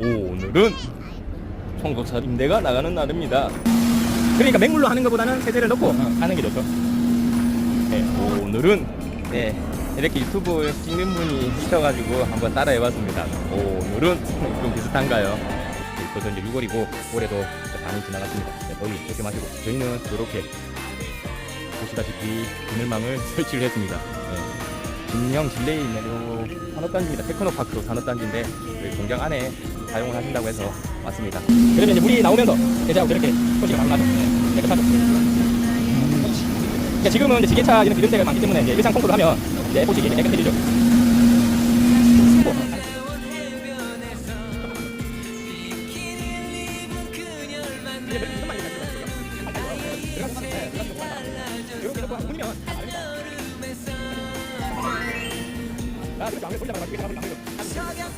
오늘은 청소차 임대가 나가는 날입니다. 그러니까 맹물로 하는 것보다는 세제를 넣고 하는 게 좋죠. 네, 오늘은 네, 이렇게 유튜브 찍는 분이 있어가지고 한번 따라해봤습니다. 오늘은 좀 비슷한가요? 네, 벌써 이제 6월이고 올해도 많이 지나갔습니다. 네, 더위 이렇게 마시고 저희는 이렇게 보시다시피 비늘망을 설치를 했습니다. 네. 진영 진레이 있는 요 산업단지입니다. 테크노파크 산업단지인데 여기 공장 안에 사용을 하신다고 해서 왔습니다. 그러면 이제 물이 나오면서 대체하고 이렇게 소시가 많이 나죠. 네, 깨끗하죠. 그러니까 지금은 이제 지게차 이런 기름때가 많기 때문에 이제 일상 청소를 하면 이제 보시기 이제 깨끗해지죠. 이렇게 놓고 문이면 다 다릅니다. 자, 그렇게 안에 돌리다가 이렇게 잡으면 안 돼요.